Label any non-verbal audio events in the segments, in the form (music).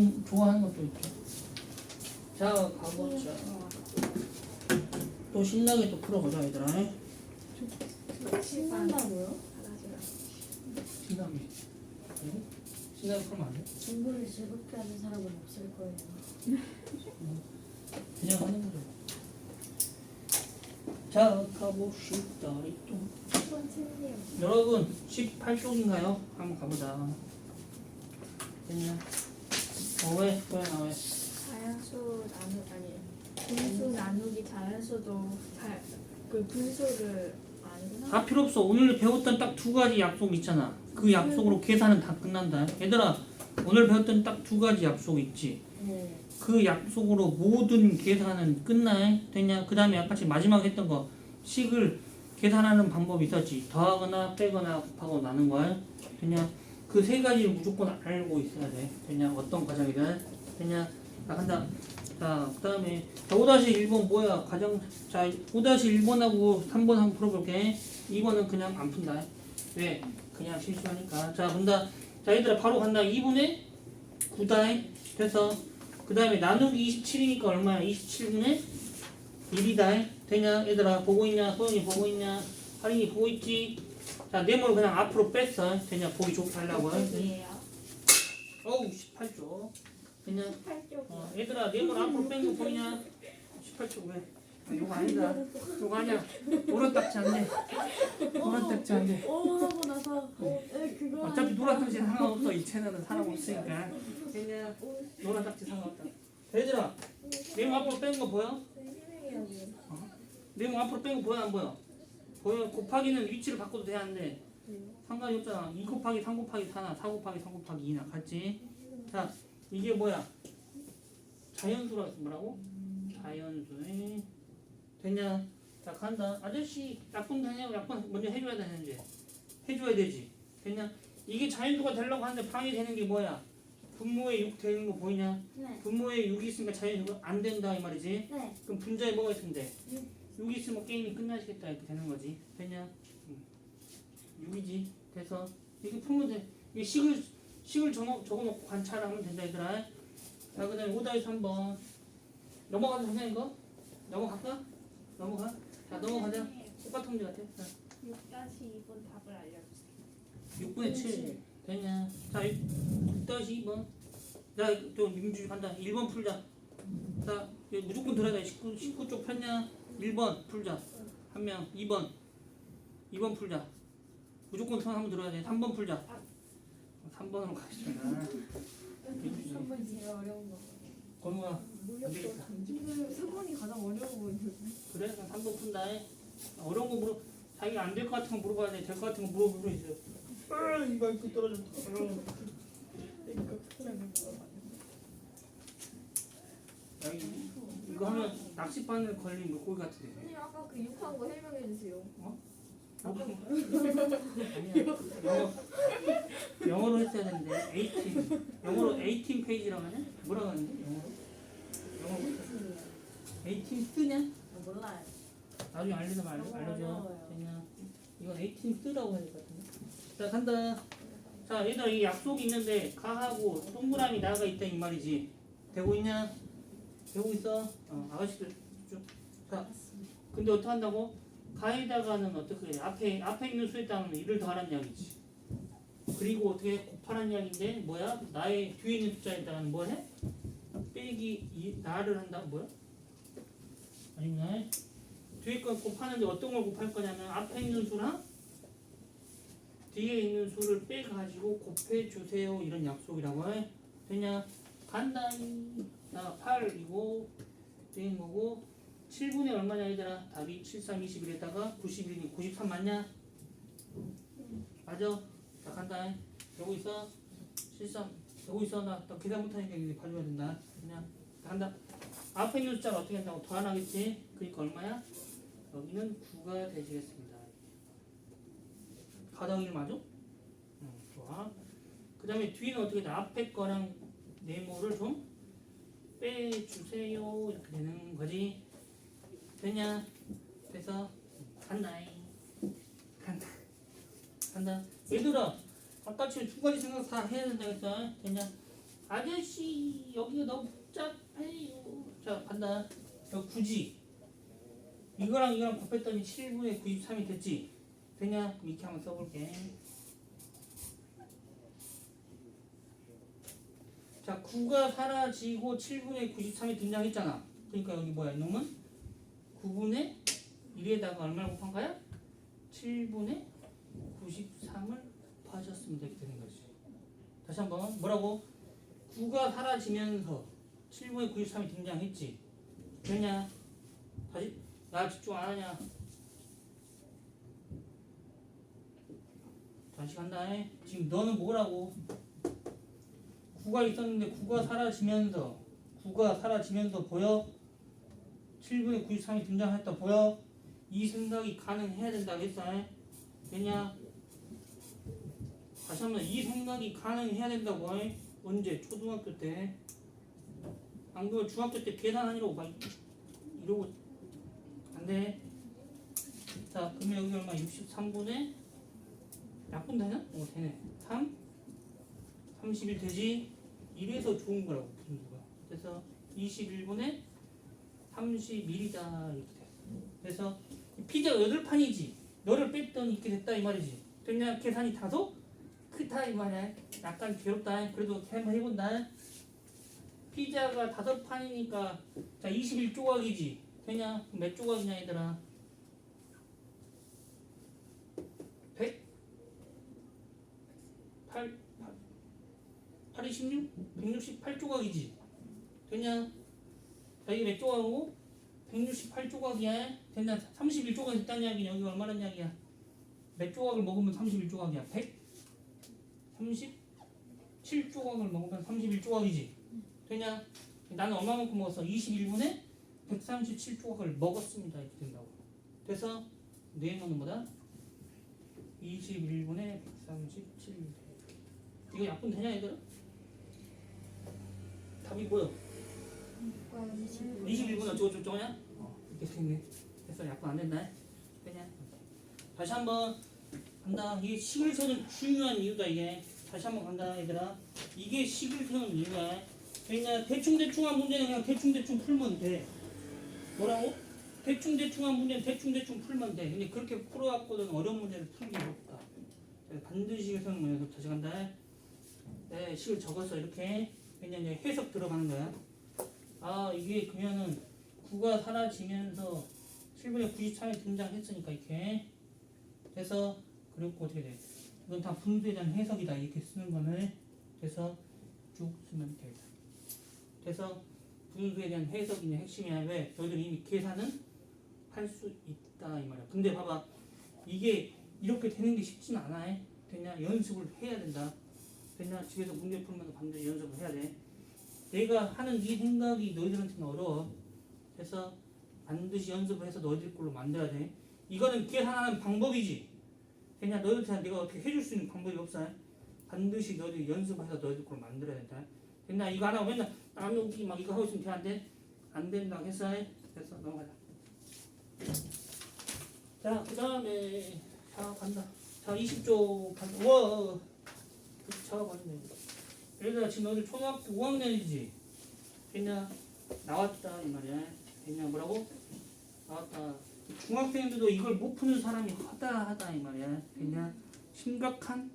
음, 좋아하는 것도 있죠. 자, 가보자. 또 신나게 또 풀어보자, 얘들아. 신난다고요? 신나게. 그리고 신나게 풀면 안 돼? 공부를 즐겁게 하는 사람은 없을 거예요. 그냥 하는 거죠. 자, 가봅시다. 여러분, 18쪽인가요? 한번 가보자. 됐냐? 어, 왜? 왜, 나 왜? 자연수 나누 아니 분수 나누기 자연수도 잘그 분수를 아니구나. 다 필요 없어. 오늘 배웠던 딱 두 가지 약속 있잖아. 그 약속으로 계산은 다 끝난다. 얘들아, 오늘 배웠던 딱 두 가지 약속 있지. 네. 그 약속으로 모든 계산은 끝나. 됐냐? 그 다음에 아까 마지막에 했던 거. 식을 계산하는 방법이 있었지. 더하거나 빼거나 곱하고 나눈 거야. 됐냐? 그 세 가지를 무조건 알고 있어야 돼. 됐냐? 어떤 과정이든. 됐냐? 자, 간다. 자, 그 다음에 5-1번 뭐야? 과정. 자, 5-1번하고 3번 한번 풀어볼게. 2번은 그냥 안 푼다. 왜? 그냥 실수하니까. 자, 본다. 자, 얘들아, 바로 간다. 2분의 9다. 돼서. 그 다음에 나누기 27이니까 얼마야? 27분의 1이다. 되냐? 얘들아, 보고 있냐? 소영이 보고 있냐? 할인이 보고 있지? 자, 네모를 그냥 앞으로 뺐어. 되냐? 보기 좋게 하려고. 어우, 18조. 되냐? 18쪽. 어, 얘들아, 네모를 앞으로 뺀 거 보이냐? 18조 왜? 아, 요거 아니다. 요거 아니야. 노란 딱지 안 돼. 노란 딱지 안 돼. 오 하고 나서 에 그거 어차피 노란 딱지 상관없어. 이 채널은 사람 없으니까. 되냐? 노란 딱지 상관없다. 얘들아, 네모 앞으로 뺀 거 보여? 네모 앞으로 뺀 거 보여 안 보여? 보여 곱하기는 위치를 바꿔도 되는데 상관이 없잖아 2 곱하기 3 곱하기 4나 4 곱하기 3 곱하기 2나 같지? 자 이게 뭐야? 자연수라 뭐라고? 자연수에 됐냐? 자 간다 아저씨 약분 되냐고 약분 먼저 해줘야 되는지 해줘야 되지 됐냐? 이게 자연수가 되려고 하는데 방해되는 게 뭐야? 분모에 6 되는 거 보이냐? 네. 분모에 6이 있으니까 자연수가 안 된다 이 말이지 네. 그럼 분자에 뭐가 있으면 돼? 6 이 있으면 게임이 끝나시겠다 이렇게 되는 거지. 됐냐? 응. 6이지. 돼서 이렇게 풀면 돼. 이게 식을 식을 적어, 적어놓고 관찰하면 된다 얘들아. 자 그 다음에 5다이 3번. 넘어가도 선생님 거? 넘어갈까? 넘어가? 자 넘어가자. 똑같은 문제 같아. 자, 6-2번 답을 알려주세요. 6분의 7 됐냐? 자 6-2번. 자또 민주주의 간다. 1번 풀자. 자 이거 무조건 들어야 돼 19, 19쪽 폈냐 1번 풀자. 한 명 2번. 2번 풀자. 무조건 선 한번 들어야 돼. 3번 풀자. 3번으로 가시잖아 한번 제일 어려운 거. 되겠다. 지금 수건이 가장 어려워 보이는데. 그래? 그럼 3번 푼다. 해. 어려운 거 물어 자기가 안될 것 같은 거 물어봐야 돼. 될 것 같은 거 물어보고 있어요 아 이거 이거 떨어졌다. 야, 이- 이거 하면 낚싯바늘 걸린 물고기 같은데 선생님 아까 그 6한 거 해명해 주세요. 아니야 영어 영어로 했어야 되는데 18 영어로 18 페이지라고 하냐? 뭐라고 하는데 영어로? 영어로 18 쓰냐? 아, 몰라요. 나중에 알려줘 알, 알려줘 어려워요. 그냥 이건 18 쓰라고 해야 될 것 같은데 자 간다 자 얘들아 이 약속이 있는데 가하고 동그라미 나가 있다 이 말이지 되고 있냐? 되고 있어? 어 아가씨들 쭉. 자 근데 어떻게 한다고? 가에다가는 어떻게 해? 앞에 앞에 있는 수에 따르면 1을 더하라는 이야기지 그리고 어떻게 곱하라는 이야기인데 뭐야? 나의 뒤에 있는 숫자에다가는 뭘 해? 빼기 이, 나를 한다 뭐야? 아닌가? 뒤에 건 곱하는데 어떤 걸 곱할 거냐면 앞에 있는 수랑 뒤에 있는 수를 빼가지고 곱해 주세요 이런 약속이라고 해 되냐 간단히 나 8이고 된 거고 7분의 얼마냐 얘들아? 답이 7, 3, 21에다가 91이니 93 맞냐? 맞아? 자 간다. 여기 있어? 73 여기 있어. 나, 나 계산 못하니까 이거 봐줘야 된다. 그냥. 간다. 앞에 있는 숫자를 어떻게 한다고? 더안 하겠지? 그러니까 얼마야? 여기는 9가 되시겠습니다. 가정일 맞아? 응, 좋아. 그 다음에 뒤는 어떻게 돼? 앞에 거랑 네모를 좀 빼주세요. 이렇게 되는 거지. 되냐? 그래서 간다잉. 간다. 간다. 얘들아, 아까처럼 두 가지 생각 다 해야 된다 했어. 되냐? 아저씨 여기가 너무 복잡해요. 자 간다. 여 굳이 이거랑 이거랑 곱했더니 7분의 93이 됐지? 되냐? 이렇게 한번 써볼게. 자 9가 사라지고 7분의 93이 등장했잖아. 그러니까 여기 뭐야 이놈은 9분의 1에다가 얼마를 곱한 거야? 7분의 93을 하셨습니다. 이렇게 되는 거지. 다시 한번 뭐라고? 9가 사라지면서 7분의 93이 등장했지. 되냐? 다시 나 집중 안 하냐? 다시 간다. 지금 너는 뭐라고? 9가 있었는데 9가 사라지면서 9가 사라지면서 보여? 7분의 93이 등장했다 보여? 이 생각이 가능해야 된다 했어. 되냐? 다시 한번 이 생각이 가능해야 된다고 해. 언제? 초등학교 때. 안 그러면 중학교 때 계산하니라고 막 이러고 안 돼. 자, 그러면 여기 얼마? 63분의 약분 되나? 어, 되네. 3 31 되지? 이래서 좋은 거라고 분수가. 그래서 21분의 31이다 이렇게 돼. 그래서 피자가 8판이지. 너를 뺐더니 이렇게 됐다 이 말이지. 됐냐? 계산이 다소 크다 이 말이야. 약간 괴롭다. 그래도 한번 해본다. 피자가 다섯 판이니까 자 21조각이지. 되냐? 몇 조각이냐 얘들아? 100? 8, 8, 8이 16? 168조각이지. 되냐? 자 이게 몇 조각이고? 168조각이야. 됐냐? 31조각 있다는 이야기냐? 여기 얼마나 이야기야? 몇 조각을 먹으면 31조각이야? 100? 37조각을 먹으면 31조각이지. 되냐? 나는 얼마만큼 먹었어? 21분에 137조각을 먹었습니다. 이렇게 된다고. 그래서 뇌는 뭐다? 21분에 137. 이거 약분 되냐 얘들아? 답이 뭐야? 21분 어쩌고 저쩌고냐? 어, 이렇게 생네. 그래서 약분 안 된다. 되냐? 다시 한번 간다. 이게 식을 세는 중요한 이유다 이게. 다시 한번 간다 얘들아. 이게 식을 세는 이유야. 그러니까 대충 대충한 문제는 그냥 대충 대충 풀면 돼. 뭐라고? 대충 대충한 문제는 대충 대충 풀면 돼. 근데 그렇게 풀어갖고는 어려운 문제를 풀기 어렵다. 반드시 문제에서 다시 간다. 네, 식을 적어서 이렇게 이제 해석 들어가는 거야. 아 이게 그러면은 9가 사라지면서 7분의 93이 등장했으니까 이렇게 그래서 그리고 어떻게 돼? 이건 다 분수에 대한 해석이다 이렇게 쓰는 거는 그래서 쭉 쓰면 되겠다. 그래서 분수에 대한 해석이 핵심이야. 왜? 너희들이 이미 계산은 할 수 있다 이 말이야. 근데 봐봐 이게 이렇게 되는 게 쉽진 않아. 됐냐? 연습을 해야 된다. 됐냐? 집에서 문제 풀면서 반드시 연습을 해야 돼. 내가 하는 이 생각이 너희들한테는 어려워. 그래서 반드시 연습을 해서 너희들 걸로 만들어야 돼. 이거는 계산하는 방법이지. 그냥 너희들한테 내가 어떻게 해줄 수 있는 방법이 없어. 반드시 너희들이 연습해서 너희들 걸로 만들어야 된다. 됐나? 이거 하나 맨날 남용기 막 이거 하고 있으면 돼? 안 된다고 했어. 됐어 넘어가자. 자, 그 다음에 자 간다. 자 20조 간다. 자 맞네. 얘들아 지금 너희들 초등학교 5학년이지? 됐냐? 나왔다 이 말이야. 됐냐 뭐라고? 나왔다. 중학생들도 이걸 못 푸는 사람이 허다하다 이 말이야. 됐냐? 심각한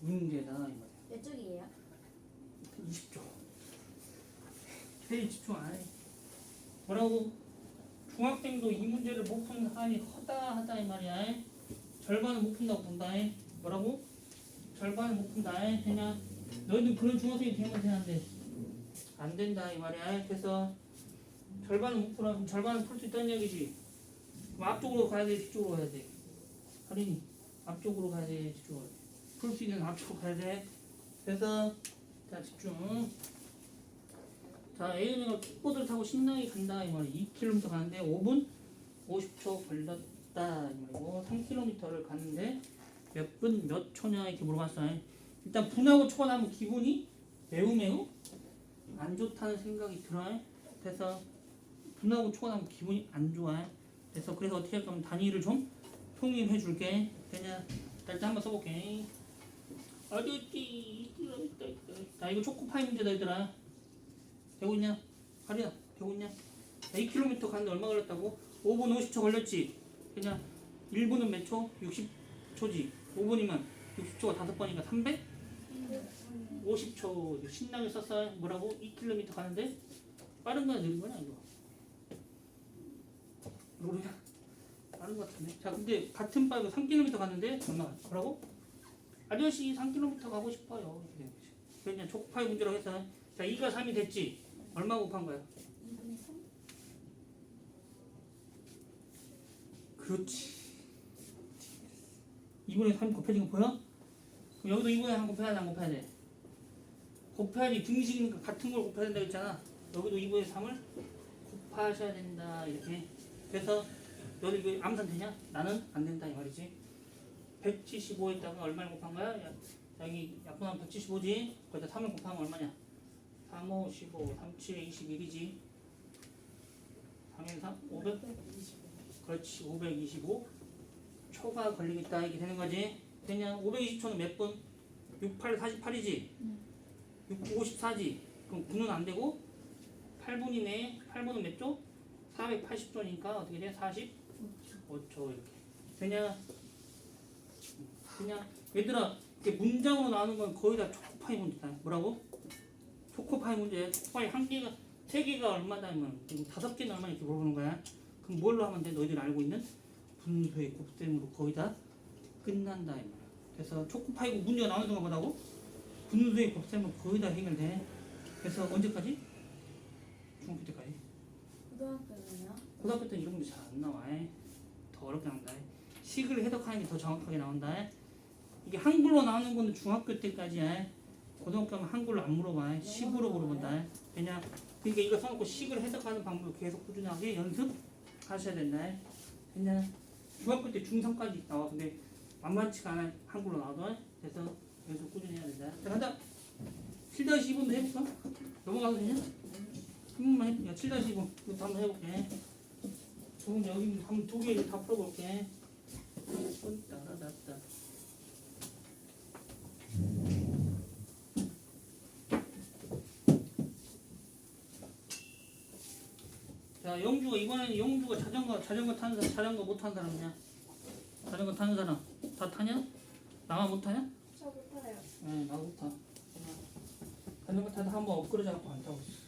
문제다 이 말이야. 몇 쪽이에요? 20조. 회의 집중 안 해. 뭐라고? 중학생도 이 문제를 못 푸는 사람이 허다 하다 이 말이야. 절반은 못 푼다고 본다. 뭐라고? 절반은 못 푼다. 그냥 너희들 그런 중학생이 되면 되는데 안 된다 이 말이야. 그래서 절반은 못 풀어. 절반은 풀수 있다는 얘기지. 그럼 앞쪽으로 가야 돼, 뒤쪽으로 가야 돼. 할인이 앞쪽으로 가야 돼, 뒤쪽으로 가야 돼. 풀 수 있는 앞쪽으로 가야 돼. 그래서 자 집중. 자 A은이가 킥보드를 타고 신나게 간다 이 말이 2km 가는데 5분 50초 걸렸다 이 말이고 3km를 갔는데 몇 분 몇 초냐 이렇게 물어봤어요. 일단 분하고 초가 나면 기분이 매우 매우 안 좋다는 생각이 들어요. 그래서 분하고 초가 나면 기분이 안 좋아요. 그래서 그래서 어떻게 할 거면 단위를 좀 통일해 줄게. 되냐? 일단 한번 써볼게. 아저씨 2km 있다. 자 이거 초코파이 문제다 얘들아. 되고 있냐? 하리야 되고 있냐? 자, 2km 가는데 얼마 걸렸다고? 5분 50초 걸렸지. 그냥 1분은 몇 초? 60초지. 5분이면 60초가 5번이니까 300? 50초 신나게 썼어. 뭐라고? 2km 가는데 빠른 거야 느린 거냐 이거? 모르냐? 빠른 거 같은데. 자 근데 같은 빠르고 3km 갔는데 얼마? 뭐라고? 아저씨 3km 가고 싶어요. 그냥 초코파이 문제라고 했어. 자 2가 3이 됐지. 얼마 곱한 거야? 그렇지. 2분의 3 곱해진 거 보여? 그럼 여기도 2분의 3 곱해야 돼, 안 곱해야 돼? 곱해야지 등식이니까 같은 걸 곱해야 된다 했잖아. 여기도 2분의 3을 곱하셔야 된다. 이렇게. 그래서 너도 이거 암산 되냐? 나는 안 된다 이 말이지. 175에다가 얼마를 곱한 거야? 야, 여기 약분하면 175지? 거기다 3을 곱하면 얼마냐? 3, 5, 15, 3, 7, 21이지. 3에 3, 500? 그렇지 525 초가 걸리겠다 이렇게 되는 거지. 그냥 520초는 몇 분? 68 48이지? 6 54지? 그럼 9는 안 되고 8분이네. 8분은 몇 초? 480초니까 어떻게 돼? 45초 이렇게. 그냥 그냥 얘들아 이렇게 문장으로 나오는 건 거의 다 초코파이 문제다. 뭐라고? 초코파이 문제. 초코파이 한 개가 세 개가 얼마다면 그리고 다섯 개는 얼마 이렇게 물어보는 거야? 그럼 뭘로 하면 돼? 너희들 알고 있는 분수의 곱셈으로 거의 다 끝난다 이 말이야. 그래서 초코파이고 문제가 나오는 동안 뭐라고? 분수의 곱셈은 거의 다 해결돼. 그래서 언제까지? 중학교 때까지. 고등학교는요? 고등학교 때 이런 문제 잘 안 나와. 에. 더 어렵게 나온다. 에. 식을 해석하는 게 더 정확하게 나온다. 에. 이게 한글로 나오는 거는 중학교 때까지야. 에. 고등학교 하면 한글로 안 물어봐. 에. 식으로 물어본다. 에. 왜냐? 그러니까 이거 써놓고 식을 해석하는 방법을 계속 꾸준하게 연습하셔야 된다. 에. 그냥 중학교 때 중3까지 나와. 근데 만만치가 않아. 한글로 나와도. 에. 그래서 연습 꾸준히 해야 된다. 자, 간다. 7-2분도 해볼까? 넘어가도 되냐? 한 번만 해. 야, 7-2분. 이것도 한번 해볼게. 좋은 여기 한번 두 개 다 풀어볼게. 손 따라das다. 자, 영주가 이번에는 영주가 자전거 자전거 타는 사람, 자전거 못 타는 사람이냐? 자전거 타는 사람 다 타냐? 나만 못 타냐? 저 못해요. 네, 나도 못 타. 자전거 타다 한번 엎그러져 갖고 안 타고 있어.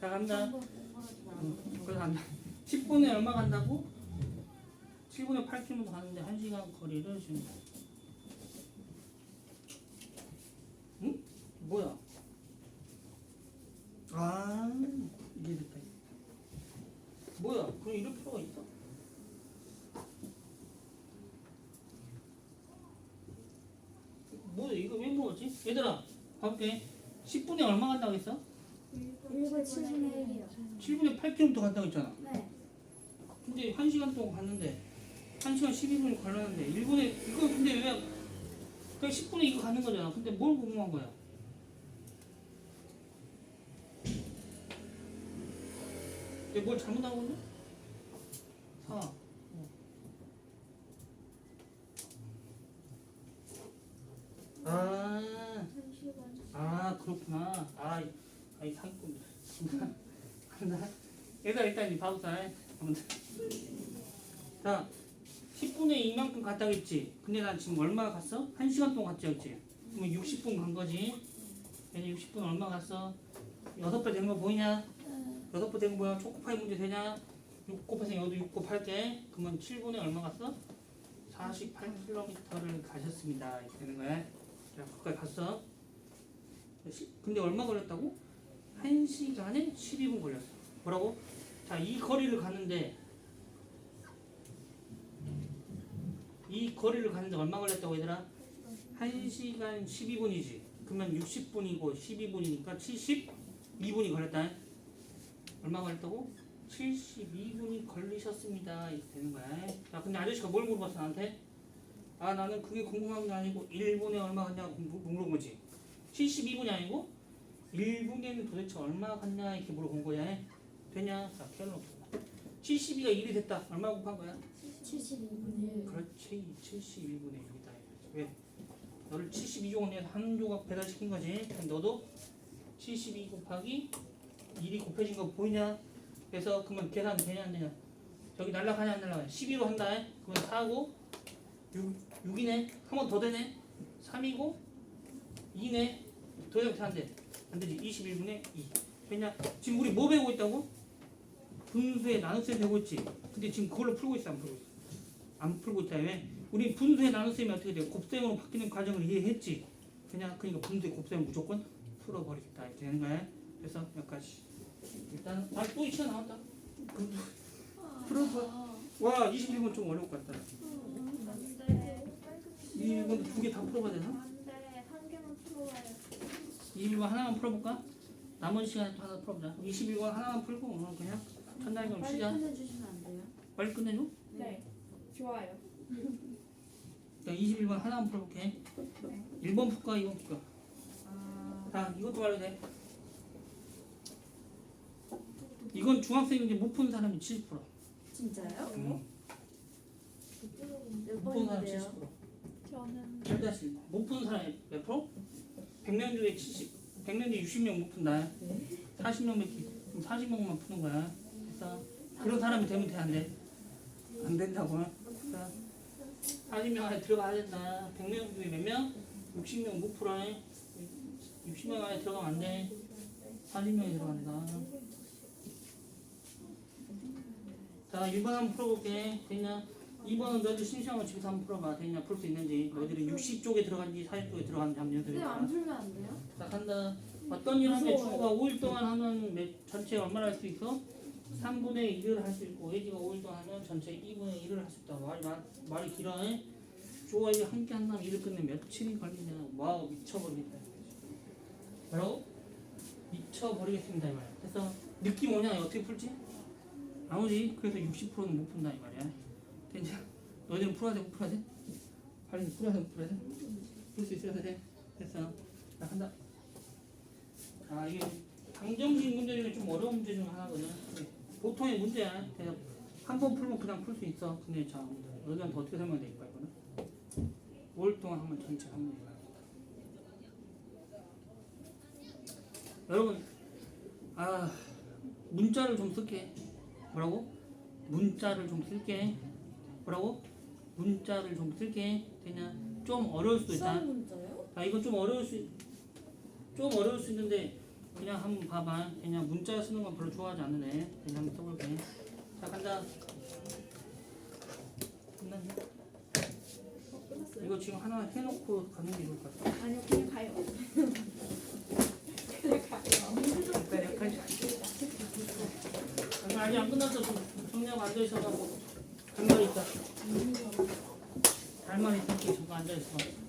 자, 간다. 응, 그래서 안 돼. 10분에 얼마 간다고? 7분에 8km 가는데 1시간 거리를 지금 응? 뭐야? 아 이게 됐다 뭐야 그럼 이럴 필요가 있어? 뭐야 이거 왜 먹었지? 얘들아 봐볼게 10분에 얼마 간다고 했어? 1분 7분의 1이요. 7분에 8km 간다고 했잖아 네. 근데 1시간 동안 갔는데 1시간 12분이 걸렸는데 1분에 이거 근데 왜 그냥 10분에 이거 가는 거잖아. 근데 뭘 궁금한 거야? 내가 뭘 잘못하고 있냐? 4 아, 1시간. 아 그렇구나. 아, 이- 아이 상품. 간다. 얘가 일단 이 더. 자, 10분에 이만큼 갔다겠지. 근데 난 지금 얼마 갔어? 1시간 동안 갔지, 그치? 그러면 60분 간 거지. 얘는 60분 얼마 갔어? 6배 되는 거 보이냐? 6배 되는 거 뭐야? 초코파이 문제 되냐? 6 곱해서 여기도 6 곱할게. 그러면 7분에 얼마 갔어? 48km를 가셨습니다. 이렇게 되는 거야. 자, 거기까지 갔어. 시- 근데 얼마 걸렸다고? 1시간에 12분 걸렸어. 뭐라고? 자, 이 거리를 가는데 이 거리를 가는데 얼마 걸렸다고 얘들아? 1시간 12분이지. 그러면 60분이고 12분이니까 72분이 걸렸다. 얼마 걸렸다고? 72분이 걸리셨습니다. 이렇게 되는 거야. 자, 근데 아저씨가 뭘 물어봤어 나한테? 아, 나는 그게 궁금한 게 아니고 1분에 얼마 갔냐고 물- 물어본 거지. 72분이 아니고 1분에는 도대체 얼마 갔냐 이렇게 물어본 거야. 되냐? 자, 켈로. 72가 1이 됐다. 얼마 곱한 거야? 72분의 1. 그렇지. 72분의 1이다. 왜? 너를 72조각 내에서 한 조각 배달시킨 거지. 그럼 너도 72 곱하기 1이 곱해진 거 보이냐? 그래서 그러면 계산 되냐 안 되냐? 저기 날라가냐 안 날라가냐? 12로 한다. 그러면 4고 6, 6이네. 한 번 더 되네. 3이고 2네. 더 이상 안 돼. 안 되지. 21분의 2. 왜냐? 지금 우리 뭐 배우고 있다고? 분수의 나눗셈 배우고 있지. 근데 지금 그걸로 풀고 있어 안 풀고 있어? 안 풀고 있다 왜? 우리 분수의 나눗셈이 어떻게 돼? 곱셈으로 바뀌는 과정을 이해했지. 그냥 그러니까 분수의 곱셈 무조건 풀어버리겠다 이렇게 되는 거야. 그래서 여기까지. 일단 아또 이치 나왔다. 풀어봐. 와 21번 좀 어려울 것 같다. 이건 두 개 다 풀어봐야 되나? 안돼. 한 개만 풀어봐요. 21번 하나만 풀어볼까? 남은 시간에 또 하나 풀어보자. 21번 하나만 풀고 오늘 그냥 첫날 그럼 빨리 쉬자. 끝내주시면 안 돼요? 빨리 끝내줘. 네. 좋아요. 자 21번 하나만 풀어볼게. 1번 풀까 2번 풀까? 아, 자 이것도 말해도 돼. 이건 중학생인데 못 푼 사람이 70%. 진짜요? 음. 몇못푼 사람 번인데요? 70%. 저는 잘 다시 못푼 사람이 몇 프로? 100명 중에 70, 100명 중에 60명 못 푼다. 40명 몇 그럼 40명만 푸는 거야. 그래서 그런 사람이 되면 돼, 안 돼? 안 된다고. 그래서 40명 안에 들어가야 된다. 100명 중에 몇 명? 60명 못 풀어. 60명 안에 들어가면 안 돼. 40명이 들어간다. 자, 1번 한번 풀어볼게. 됐냐? 2번은 너희들 심심하면 집에서 한번 풀어봐. 됐냐? 풀 수 있는지. 너희들은 60쪽에 들어간지 40쪽에 들어간지 한번 근데 연습해봐. 안 풀면 안 돼요? 자, 간다. 어떤 일 하면 주가 5일 동안 하면 몇, 전체 얼마나 할 수 있어? 3분의 1을 할 수 있고, 예지가 5일 동안 하면 전체 2분의 1을 할 수 있다. 말이, 말, 말이 길어. 에? 주가 이게 함께 한다면 일을 끝내 며칠이 걸리냐. 와우, 미쳐버리겠다. 뭐라고? 미쳐버리겠습니다. 이 말이야. 그래서 느낌 오냐? 어떻게 풀지? 나오지? 그래서 60%는 못 푼다. 이 말이야. 됐냐? 너희들은 풀어야 돼? 못 풀어야 돼? 빨리 풀어야 돼? 못 풀어야 돼? 풀 수 있어야 돼? 됐어. 자, 한다. 아 이게 방정식 문제 중에 좀 어려운 문제 중 하나거든. 네. 보통의 문제야. 그냥 한 번 풀면 그냥 풀 수 있어. 근데 자 너희한테 어떻게 설명해 될까 이거는? 5일 동안 한번 전체 한번 해봐. 여러분 아 문자를 좀 쓸게. 뭐라고? 문자를 좀 쓸게. 뭐라고? 문자를 좀 쓸게. 되냐? 좀 어려울 수도 있다. 문자요? 아 이거 좀 어려울 수, 좀 어려울 수 있는데 그냥 한번 봐봐. 그냥 문자 쓰는 건 별로 좋아하지 않는 애. 그냥 한번 써볼게. 자 간다. 끝났네. 이거 지금 하나 해놓고 가는 게 좋을 것 같아. 아니요 그냥 가요. (laughs) 그냥 가요. 아직 안 끝났어. 좀 정리하고 앉아 있어가지고 할 말이 있다. 할 말이 있으니까 잠깐 앉아 있어.